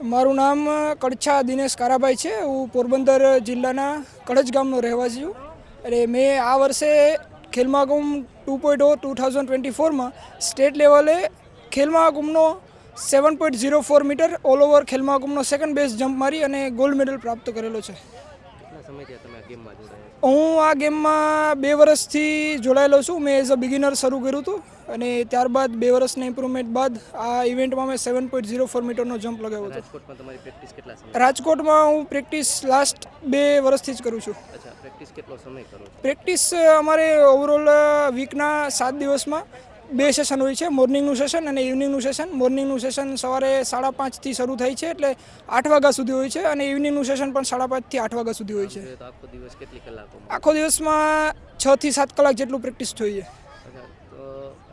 મારું નામ કડછા દિનેશ કારાભાઈ છે. હું પોરબંદર જિલ્લાના કડજ ગામનો રહેવાસી છું. અને મેં આ વર્ષે Khel Mahakumbh two point O two thousand twenty ફોરમાં state લેવલે ખેલ મહાકુંભનો seven point zero four meter all over ખેલ મહાકુંભનો સેકન્ડ બેસ્ટ જમ્પ મારી અને ગોલ્ડ મેડલ પ્રાપ્ત કરેલો છે. સમયથી તમે આ ગેમમાં જોડાયા હું આ ગેમમાં બે વર્ષથી જોડાયેલો છું. મેં એઝ અ બિગિનર શરૂ કર્યું હતું અને ત્યારબાદ બે વર્ષના ઇમ્પ્રુવમેન્ટ બાદ આ ઇવેન્ટમાં મેં સેવન પોઈન્ટ ઝીરો ફોર મીટરનો જમ્પ લગાવ્યો હતો. રાજકોટમાં તમારી પ્રેક્ટિસ કેટલા સમય? રાજકોટમાં હું પ્રેક્ટિસ લાસ્ટ બે વર્ષથી જ કરું છું. અચ્છા પ્રેક્ટિસ કેટલો સમય કરો પ્રેક્ટિસ અમારે ઓવરઓલ વીકના સાત દિવસમાં બે સેશન હોય છે. મોર્નિંગનું સેશન અને ઇવનિંગનું સેશન મોર્નિંગનું સેશન સવારે સાડા પાંચથી શરૂ થાય છે એટલે આઠ વાગ્યા સુધી હોય છે અને ઇવનિંગનું સેશન પણ સાડા પાંચથી આઠ વાગ્યા સુધી હોય છે. આખો દિવસ કેટલી કલાકો આખો દિવસમાં છ થી સાત કલાક જેટલું પ્રેક્ટિસ જોઈએ અચ્છા તો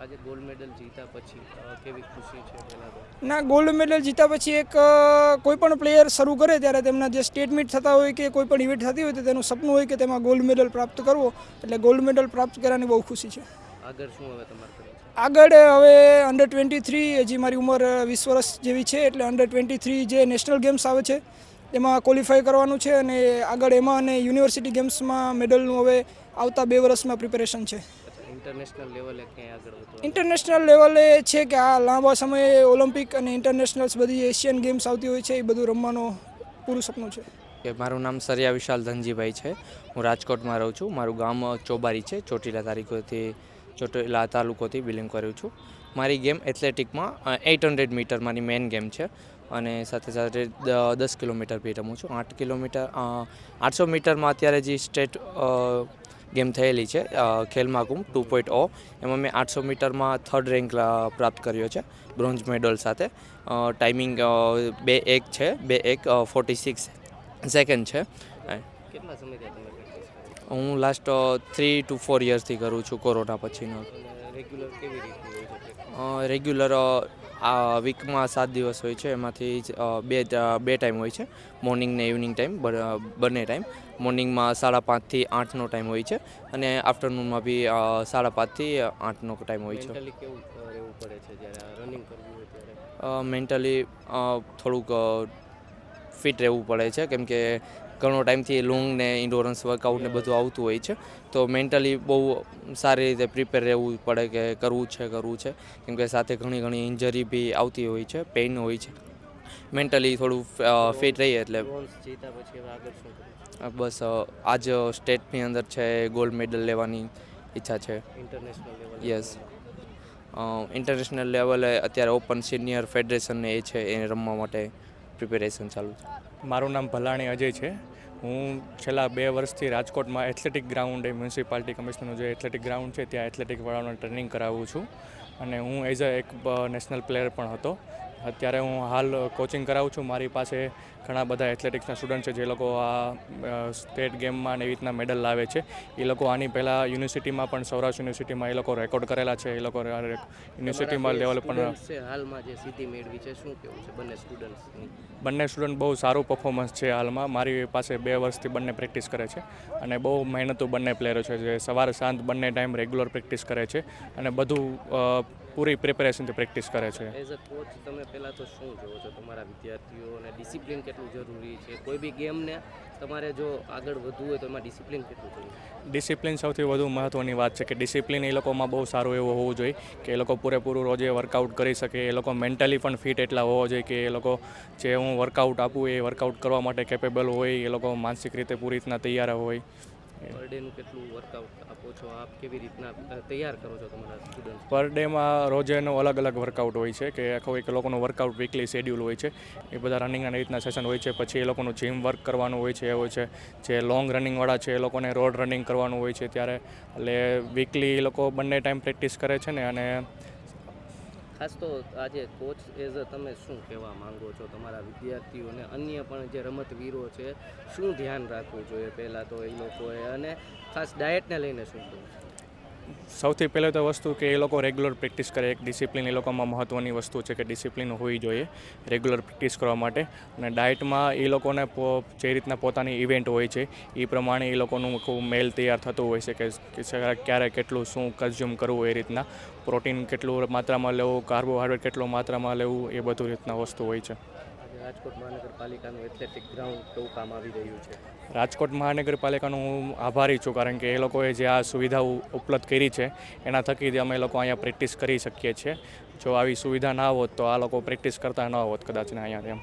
આજે ગોલ્ડ મેડલ જીતા પછી કેવી ખુશી છે ના ગોલ્ડ મેડલ જીત્યા પછી એક કોઈ પણ પ્લેયર શરૂ કરે ત્યારે તેમના જે સ્ટેટ મીટ થતા હોય કે કોઈ પણ ઇવેન્ટ થતી હોય તો તેનું સપનું હોય કે તેમાં ગોલ્ડ મેડલ પ્રાપ્ત કરવો. એટલે ગોલ્ડ મેડલ પ્રાપ્ત કરવાની બહુ ખુશી છે. આગળ શું હવે તમારે કરવું છે? આગળ હવે અંડર ટ્વેન્ટી થ્રી હજી મારી ઉંમર વીસ વર્ષ જેવી છે એટલે અંડર ટ્વેન્ટી થ્રી જે નેશનલ ગેમ્સ આવે છે એમાં ક્વોલિફાય કરવાનું છે અને આગળ એમાં અને યુનિવર્સિટી ગેમ્સમાં મેડલનું હવે આવતા બે વર્ષમાં પ્રિપેરેશન છે. ઇન્ટરનેશનલ લેવલે ક્યાંય આગળ વધો ઇન્ટરનેશનલ લેવલે છે કે આ લાંબા સમયે ઓલિમ્પિક અને ઇન્ટરનેશનલ્સ બધી એશિયન ગેમ્સ આવતી હોય છે એ બધું રમવાનું પૂરું સપનું છે. કે મારું નામ સરિયા વિશાલ ધનજીભાઈ છે. હું રાજકોટમાં રહું છું. મારું ગામ ચોબારી છે. ચોટીલા તારીખોથી ચોટીલા તાલુકોથી બિલોંગ કરું છું. મારી ગેમ એથ્લેટિકમાં એઇટ હંડ્રેડ મીટર મારી મેઇન ગેમ છે અને સાથે સાથે દસ કિલોમીટર બી રમું છું. આઠ કિલોમીટર આઠસો મીટરમાં અત્યારે જે સ્ટેટ ગેમ થયેલી છે ખેલ મહાકુંભ ટુ પોઈન્ટ ઓ, એમાં મેં આઠસો મીટરમાં થર્ડ રેન્ક પ્રાપ્ત કર્યો છે, બ્રોન્ઝ મેડલ સાથે. ટાઈમિંગ બે એક છે, બે એક ફોર્ટી સિક્સ સેકન્ડ છે. કેટલા કરો હું લાસ્ટ થ્રી ટુ ફોર યર્સથી કરું છું કોરોના પછીનો. રેગ્યુલર કેવી? રેગ્યુલર આ વીકમાં સાત દિવસ હોય છે એમાંથી જ, બે બે ટાઈમ હોય છે. મોર્નિંગ ને ઇવનિંગ ટાઈમ બંને ટાઈમ મોર્નિંગમાં સાડા પાંચથી આઠનો ટાઈમ હોય છે અને આફ્ટરનૂનમાં બી સાડા પાંચથી આઠનો ટાઈમ હોય છે. મેન્ટલી થોડુંક ફિટ રહેવું પડે છે. કેમ કે ઘણો ટાઈમથી લોંગ ને ઇન્ડોરન્સ વર્કઆઉટ ને બધું આવતું હોય છે. તો મેન્ટલી બહુ સારી રીતે પ્રિપેર રહેવું પડે કે કરવું છે કરવું છે. કેમ કે સાથે ઘણી ઘણી ઇન્જરી બી આવતી હોય છે પેઇન હોય છે. મેન્ટલી થોડું ફિટ રહીએ એટલે બસ આજ સ્ટેટની અંદર છે ગોલ્ડ મેડલ લેવાની ઈચ્છા છે. ઇન્ટરનેશનલ યસ ઇન્ટરનેશનલ લેવલે અત્યારે ઓપન સિનિયર ફેડરેશન એ છે એ રમવા માટે. પ્રિપેરેશન ચાલુ છે. મારું નામ ભલાણી અજય છે. હું છેલ્લા બે વર્ષથી રાજકોટમાં એથ્લેટિક ગ્રાઉન્ડ એ મ્યુનિસિપાલિટી કમિશનરનું જે એથ્લેટિક ગ્રાઉન્ડ છે, ત્યાં એથ્લેટિક વાળાનો ટ્રેનિંગ કરાવું છું. અને હું એઝ અ એક નેશનલ પ્લેયર પણ હતો. અત્યારે હું હાલ કોચિંગ કરાવું છું. મારી પાસે ઘણા બધા એથ્લેટિક્સના સ્ટુડન્ટ છે જે લોકો આ સ્ટેટ ગેમમાં ને એવી રીતના મેડલ લાવે છે. એ લોકો આની પહેલાં યુનિવર્સિટીમાં પણ સૌરાષ્ટ્ર યુનિવર્સિટીમાં એ લોકો રેકોર્ડ કરેલા છે. એ લોકો યુનિવર્સિટીમાં લેવલ પણ હાલમાં જે સિદ્ધિ મેળવી છે શું કેવું છે બંને સ્ટુડન્ટ્સની બંને સ્ટુડન્ટ બહુ સારું પરફોર્મન્સ છે હાલમાં. મારી પાસે બે વર્ષથી બંને પ્રેક્ટિસ કરે છે અને બહુ મહેનતુ બંને પ્લેયરો છે જે સવારે સાંજ બંને ટાઈમ રેગ્યુલર પ્રેક્ટિસ કરે છે અને બધું પૂરી પ્રિપેરેશનથી પ્રેક્ટિસ કરે છે. એઝ અ કોચ તમે પહેલાં તો શું જોવો છો? તમારા વિદ્યાર્થીઓને ડિસિપ્લિન કેટલું જરૂરી છે? કોઈ બી ગેમને તમારે જો આગળ વધવું હોય તો એમાં ડિસિપ્લિન કેટલું જોઈએ? ડિસિપ્લિન સૌથી વધુ મહત્ત્વની વાત છે કે ડિસિપ્લિન એ લોકોમાં બહુ સારું એવું હોવું જોઈએ કે એ લોકો પૂરેપૂરું રોજે વર્કઆઉટ કરી શકે એ લોકો મેન્ટલી પણ ફિટ એટલા હોવા જોઈએ કે એ લોકો જે હું વર્કઆઉટ આપું એ વર્કઆઉટ કરવા માટે કેપેબલ હોય એ લોકો માનસિક રીતે પૂરી રીતના તૈયાર હોય. પર ડેનું કેટલું વર્કઆઉટ આપો છો? આપ કેવી રીતના તૈયાર કરો છો તમારા સ્ટુડન્ટ પર ડેમાં રોજેનો અલગ અલગ વર્કઆઉટ હોય છે કે આખો એક લોકોનું વર્કઆઉટ વીકલી શેડ્યુલ હોય છે. એ બધા રનિંગના રીતના સેશન હોય છે. પછી એ લોકોનું જીમ વર્ક કરવાનું હોય છે એ હોય છે. જે લોંગ રનિંગવાળા છે એ લોકોને રોડ રનિંગ કરવાનું હોય છે ત્યારે. એટલે વીકલી એ લોકો બંને ટાઈમ પ્રેક્ટિસ કરે છે ને અને ખાસ તો આજે કોચ એઝ અ તમે શું કહેવા માંગો છો? તમારા વિદ્યાર્થીઓને અન્ય પણ જે રમતવીરો છે, શું ધ્યાન રાખવું જોઈએ? પહેલાં તો એ લોકોએ અને ખાસ ડાયટને લઈને શું કહેવું? સૌથી પહેલાં તો વસ્તુ કે એ લોકો રેગ્યુલર પ્રેક્ટિસ કરે, એક ડિસિપ્લિન એ લોકોમાં મહત્ત્વની વસ્તુ છે કે ડિસિપ્લિન હોવી જોઈએ રેગ્યુલર પ્રેક્ટિસ કરવા માટે. અને ડાયટમાં એ લોકોને જે રીતના પોતાની ઇવેન્ટ હોય છે એ પ્રમાણે એ લોકોનું ખૂબ મેલ તૈયાર થતું હોય છે કે ક્યારે કેટલું શું કન્ઝ્યુમ કરવું એ રીતના. પ્રોટીન કેટલું માત્રામાં લેવું કાર્બોહાઈડ્રેટ કેટલું માત્રામાં લેવું એ બધું રીતના વસ્તુ હોય છે. રાજકોટ મહાનગરપાલિકાનું એથ્લેટિક ગ્રાઉન્ડ કેવું કામ આવી રહ્યું છે? રાજકોટ મહાનગરપાલિકાનું હું આભારી છું કારણ કે એ લોકોએ જે આ સુવિધાઓ ઉપલબ્ધ કરી છે, એના થકી અમે લોકો અહીંયા પ્રેક્ટિસ કરી શકીએ છીએ. જો આવી સુવિધા ના હોત તો આ લોકો પ્રેક્ટિસ કરતા ન હોત કદાચ અહીંયા એમ.